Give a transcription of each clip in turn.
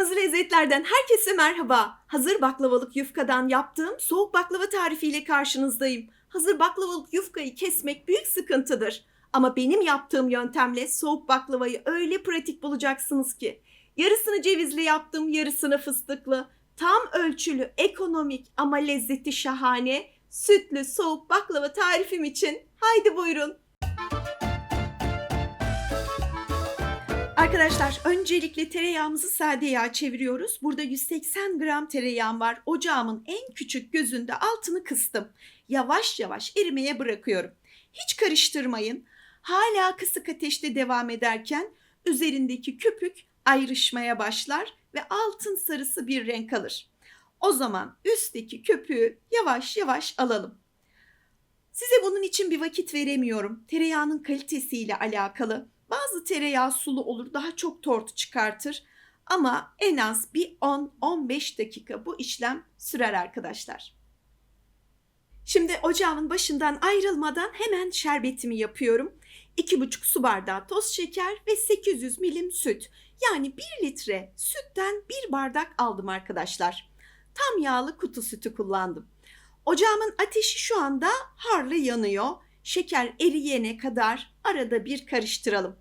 Kırmızı lezzetlerden herkese merhaba. Hazır baklavalık yufkadan yaptığım soğuk baklava tarifiyle karşınızdayım. Hazır baklavalık yufkayı kesmek büyük sıkıntıdır. Ama benim yaptığım yöntemle soğuk baklavayı öyle pratik bulacaksınız ki. Yarısını cevizli yaptım, yarısını fıstıklı. Tam ölçülü, ekonomik ama lezzeti şahane. Sütlü soğuk baklava tarifim için haydi buyurun. Arkadaşlar öncelikle tereyağımızı sade yağ çeviriyoruz. Burada 180 gram tereyağım var. Ocağımın en küçük gözünde altını kıstım. Yavaş yavaş erimeye bırakıyorum. Hiç karıştırmayın. Hala kısık ateşte devam ederken üzerindeki köpük ayrışmaya başlar ve altın sarısı bir renk alır. O zaman üstteki köpüğü yavaş yavaş alalım. Size bunun için bir vakit veremiyorum. Tereyağının kalitesiyle alakalı. Bazı tereyağı sulu olur, daha çok tortu çıkartır. Ama en az bir 10-15 dakika bu işlem sürer arkadaşlar. Şimdi ocağımın başından ayrılmadan hemen şerbetimi yapıyorum. 2,5 su bardağı toz şeker ve 800 milim süt. Yani 1 litre sütten 1 bardak aldım arkadaşlar. Tam yağlı kutu sütü kullandım. Ocağımın ateşi şu anda harlı yanıyor. Şeker eriyene kadar arada bir karıştıralım.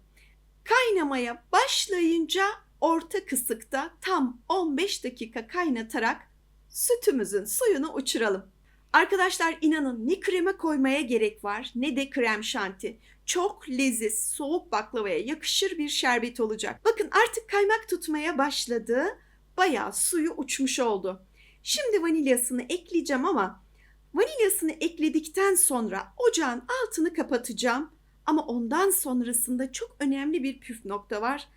Kaynamaya başlayınca orta kısıkta tam 15 dakika kaynatarak sütümüzün suyunu uçuralım. Arkadaşlar inanın ne krema koymaya gerek var ne de krem şanti. Çok leziz, soğuk baklavaya yakışır bir şerbet olacak. Bakın artık kaymak tutmaya başladı. Bayağı suyu uçmuş oldu. Şimdi vanilyasını ekleyeceğim ama vanilyasını ekledikten sonra ocağın altını kapatacağım. Ama ondan sonrasında çok önemli bir püf nokta var.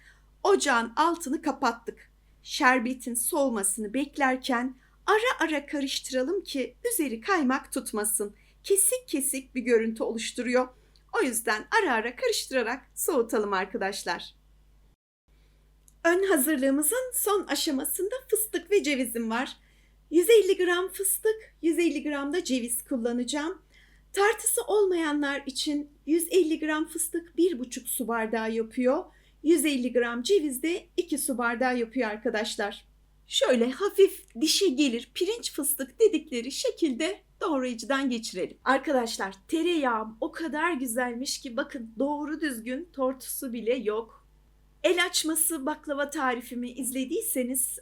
Ocağın altını kapattık. Şerbetin soğumasını beklerken ara ara karıştıralım ki üzeri kaymak tutmasın. Kesik kesik bir görüntü oluşturuyor. O yüzden ara ara karıştırarak soğutalım arkadaşlar. Ön hazırlığımızın son aşamasında fıstık ve cevizim var. 150 gram fıstık, 150 gram da ceviz kullanacağım. Tartısı olmayanlar için 150 gram fıstık 1,5 su bardağı yapıyor. 150 gram ceviz de 2 su bardağı yapıyor arkadaşlar. Şöyle hafif dişe gelir pirinç fıstık dedikleri şekilde doğrayıcıdan geçirelim. Arkadaşlar tereyağım o kadar güzelmiş ki bakın doğru düzgün tortusu bile yok. El açması baklava tarifimi izlediyseniz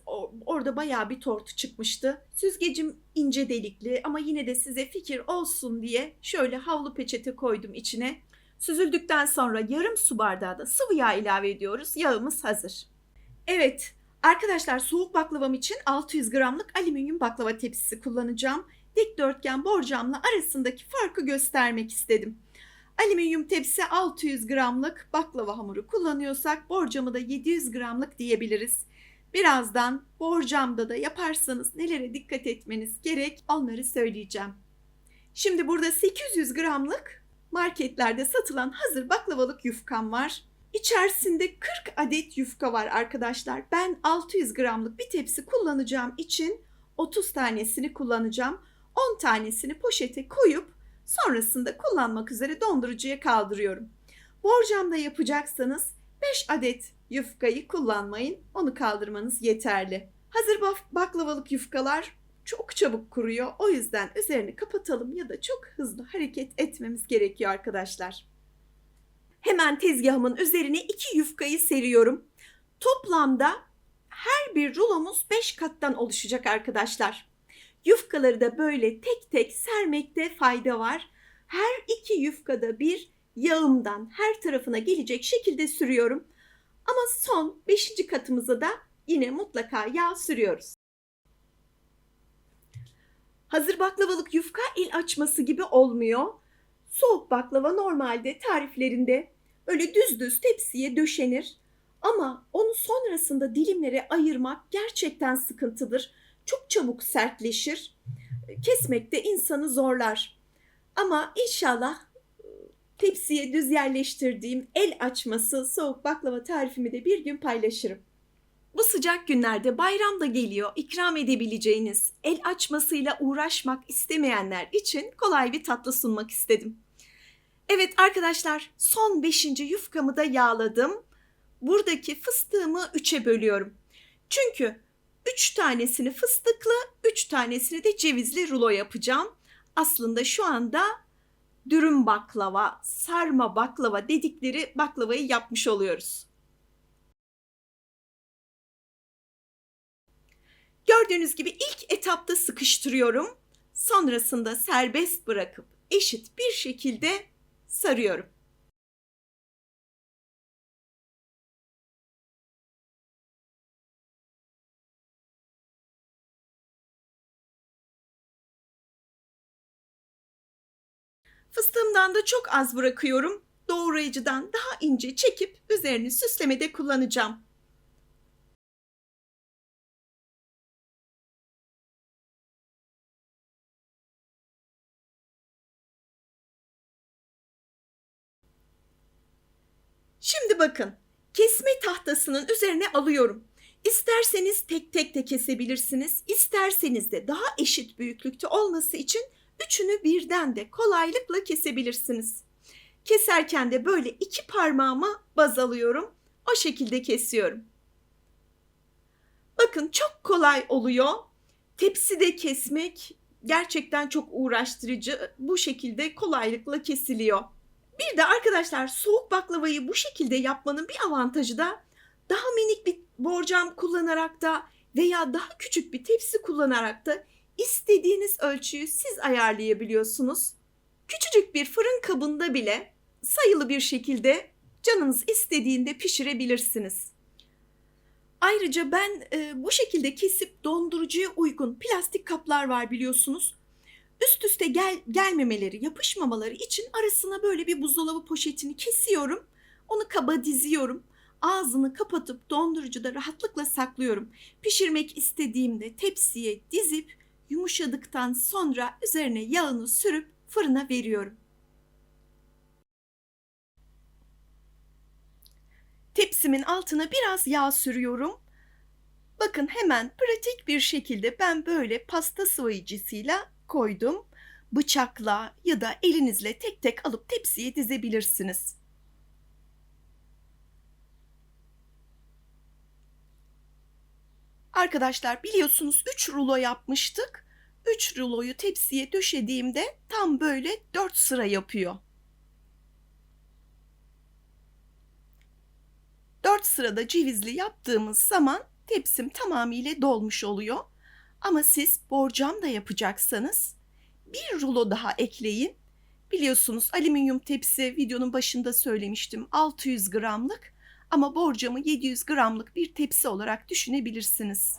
orada bayağı bir tortu çıkmıştı. Süzgecim ince delikli ama yine de size fikir olsun diye şöyle havlu peçete koydum içine. Süzüldükten sonra yarım su bardağı da sıvı yağ ilave ediyoruz. Yağımız hazır. Evet arkadaşlar soğuk baklavam için 600 gramlık alüminyum baklava tepsisi kullanacağım. Dikdörtgen borcamla arasındaki farkı göstermek istedim. Alüminyum tepsi 600 gramlık baklava hamuru kullanıyorsak borcamı da 700 gramlık diyebiliriz. Birazdan borcamda da yaparsanız nelere dikkat etmeniz gerek onları söyleyeceğim. Şimdi burada 800 gramlık marketlerde satılan hazır baklavalık yufkam var. İçerisinde 40 adet yufka var arkadaşlar. Ben 600 gramlık bir tepsi kullanacağım için 30 tanesini kullanacağım. 10 tanesini poşete koyup Sonrasında kullanmak üzere dondurucuya kaldırıyorum. Borcamda yapacaksanız 5 adet yufkayı kullanmayın. Onu kaldırmanız yeterli. Hazır baklavalık yufkalar çok çabuk kuruyor. O yüzden üzerini kapatalım ya da çok hızlı hareket etmemiz gerekiyor arkadaşlar. Hemen tezgahımın üzerine iki yufkayı seriyorum. Toplamda her bir rulomuz 5 kattan oluşacak arkadaşlar. Yufkaları da böyle tek tek sermekte fayda var. Her iki yufkada bir yağımdan her tarafına gelecek şekilde sürüyorum. Ama son beşinci katımıza da yine mutlaka yağ sürüyoruz. Hazır baklavalık yufka el açması gibi olmuyor. Soğuk baklava normalde tariflerinde böyle düz düz tepsiye döşenir. Ama onu sonrasında dilimlere ayırmak gerçekten sıkıntıdır çok çabuk sertleşir. Kesmekte insanı zorlar. Ama inşallah e, tepsiye düz yerleştirdiğim el açması soğuk baklava tarifimi de bir gün paylaşırım. Bu sıcak günlerde bayram da geliyor. İkram edebileceğiniz el açmasıyla uğraşmak istemeyenler için kolay bir tatlı sunmak istedim. Evet arkadaşlar son 5. yufkamı da yağladım. Buradaki fıstığımı 3'e bölüyorum. Çünkü 3 tanesini fıstıklı, 3 tanesini de cevizli rulo yapacağım. Aslında şu anda dürüm baklava, sarma baklava dedikleri baklavayı yapmış oluyoruz. Gördüğünüz gibi ilk etapta sıkıştırıyorum. Sonrasında serbest bırakıp eşit bir şekilde sarıyorum. Fıstığımdan da çok az bırakıyorum. Doğrayıcıdan daha ince çekip üzerini süslemede kullanacağım. Şimdi bakın. Kesme tahtasının üzerine alıyorum. İsterseniz tek tek de kesebilirsiniz. İsterseniz de daha eşit büyüklükte olması için üçünü birden de kolaylıkla kesebilirsiniz. Keserken de böyle iki parmağıma baz alıyorum. O şekilde kesiyorum. Bakın çok kolay oluyor. Tepside kesmek gerçekten çok uğraştırıcı. Bu şekilde kolaylıkla kesiliyor. Bir de arkadaşlar soğuk baklavayı bu şekilde yapmanın bir avantajı da daha minik bir borcam kullanarak da veya daha küçük bir tepsi kullanarak da istediğiniz ölçüyü siz ayarlayabiliyorsunuz. Küçücük bir fırın kabında bile sayılı bir şekilde canınız istediğinde pişirebilirsiniz. Ayrıca ben e, bu şekilde kesip dondurucuya uygun plastik kaplar var biliyorsunuz. Üst üste gel, gelmemeleri, yapışmamaları için arasına böyle bir buzdolabı poşetini kesiyorum. Onu kaba diziyorum. Ağzını kapatıp dondurucuda rahatlıkla saklıyorum. Pişirmek istediğimde tepsiye dizip yumuşadıktan sonra üzerine yağını sürüp fırına veriyorum. Tepsimin altına biraz yağ sürüyorum. Bakın hemen pratik bir şekilde ben böyle pasta sıvayıcısıyla koydum. Bıçakla ya da elinizle tek tek alıp tepsiye dizebilirsiniz. Arkadaşlar biliyorsunuz 3 rulo yapmıştık. 3 ruloyu tepsiye döşediğimde tam böyle 4 sıra yapıyor. 4 sırada cevizli yaptığımız zaman tepsim tamamıyla dolmuş oluyor. Ama siz borcam da yapacaksanız bir rulo daha ekleyin. Biliyorsunuz alüminyum tepsi videonun başında söylemiştim 600 gramlık ama borcamı 700 gramlık bir tepsi olarak düşünebilirsiniz.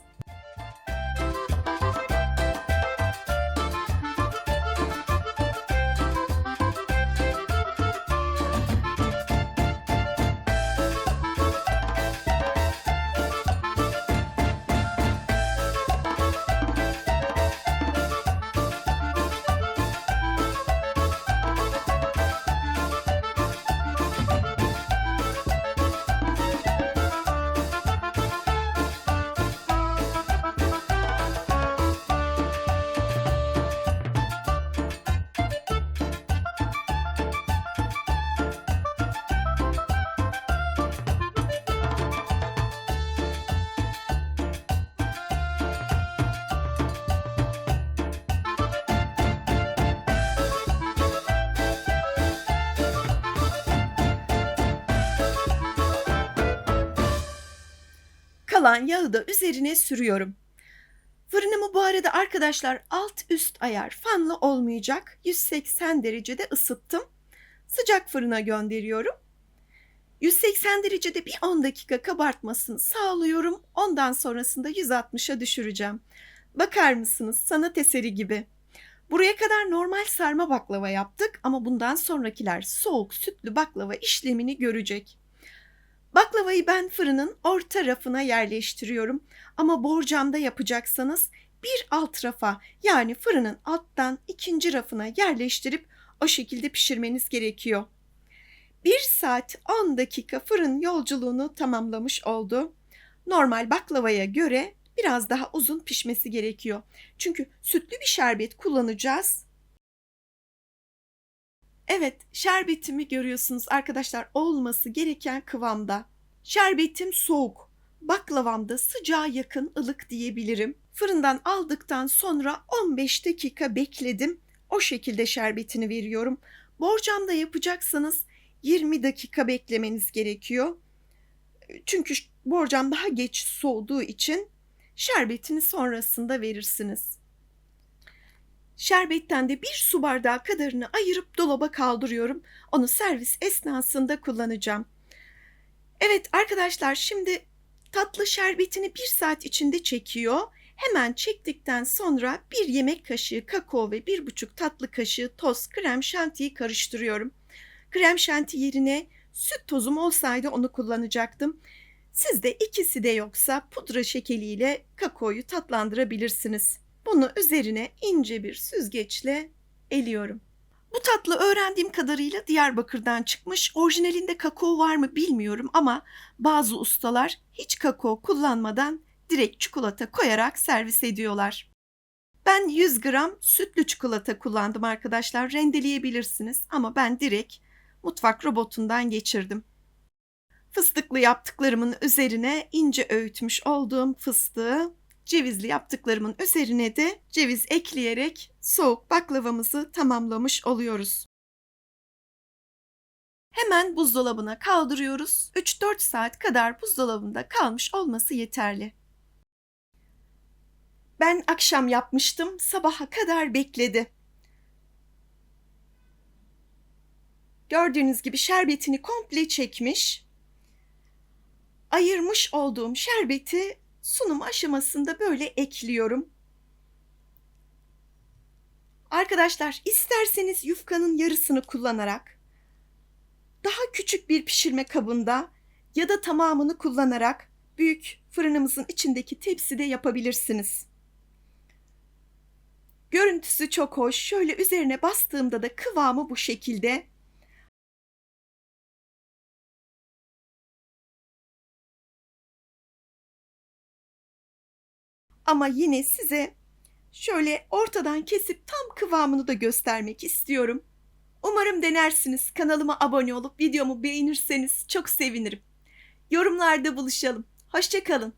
Kalan yağı da üzerine sürüyorum. Fırınımı bu arada arkadaşlar alt üst ayar fanlı olmayacak. 180 derecede ısıttım. Sıcak fırına gönderiyorum. 180 derecede bir 10 dakika kabartmasını sağlıyorum. Ondan sonrasında 160'a düşüreceğim. Bakar mısınız sanat eseri gibi. Buraya kadar normal sarma baklava yaptık ama bundan sonrakiler soğuk sütlü baklava işlemini görecek. Baklavayı ben fırının orta rafına yerleştiriyorum. Ama borcamda yapacaksanız bir alt rafa yani fırının alttan ikinci rafına yerleştirip o şekilde pişirmeniz gerekiyor. 1 saat 10 dakika fırın yolculuğunu tamamlamış oldu. Normal baklavaya göre biraz daha uzun pişmesi gerekiyor. Çünkü sütlü bir şerbet kullanacağız. Evet, şerbetimi görüyorsunuz arkadaşlar olması gereken kıvamda. Şerbetim soğuk. Baklavam da sıcağa yakın ılık diyebilirim. Fırından aldıktan sonra 15 dakika bekledim. O şekilde şerbetini veriyorum. Borcamda yapacaksanız 20 dakika beklemeniz gerekiyor. Çünkü borcam daha geç soğuduğu için şerbetini sonrasında verirsiniz. Şerbetten de bir su bardağı kadarını ayırıp dolaba kaldırıyorum. Onu servis esnasında kullanacağım. Evet arkadaşlar şimdi tatlı şerbetini bir saat içinde çekiyor. Hemen çektikten sonra bir yemek kaşığı kakao ve bir buçuk tatlı kaşığı toz krem şantiyi karıştırıyorum. Krem şanti yerine süt tozum olsaydı onu kullanacaktım. Sizde ikisi de yoksa pudra şekeriyle kakaoyu tatlandırabilirsiniz. Bunu üzerine ince bir süzgeçle eliyorum. Bu tatlı öğrendiğim kadarıyla Diyarbakır'dan çıkmış. Orijinalinde kakao var mı bilmiyorum ama bazı ustalar hiç kakao kullanmadan direkt çikolata koyarak servis ediyorlar. Ben 100 gram sütlü çikolata kullandım arkadaşlar. Rendeleyebilirsiniz ama ben direkt mutfak robotundan geçirdim. Fıstıklı yaptıklarımın üzerine ince öğütmüş olduğum fıstığı, cevizli yaptıklarımın üzerine de ceviz ekleyerek soğuk baklavamızı tamamlamış oluyoruz. Hemen buzdolabına kaldırıyoruz. 3-4 saat kadar buzdolabında kalmış olması yeterli. Ben akşam yapmıştım, sabaha kadar bekledi. Gördüğünüz gibi şerbetini komple çekmiş. Ayırmış olduğum şerbeti sunum aşamasında böyle ekliyorum. Arkadaşlar isterseniz yufkanın yarısını kullanarak daha küçük bir pişirme kabında ya da tamamını kullanarak büyük fırınımızın içindeki tepside yapabilirsiniz. Görüntüsü çok hoş. Şöyle üzerine bastığımda da kıvamı bu şekilde. Ama yine size şöyle ortadan kesip tam kıvamını da göstermek istiyorum. Umarım denersiniz. Kanalıma abone olup videomu beğenirseniz çok sevinirim. Yorumlarda buluşalım. Hoşçakalın.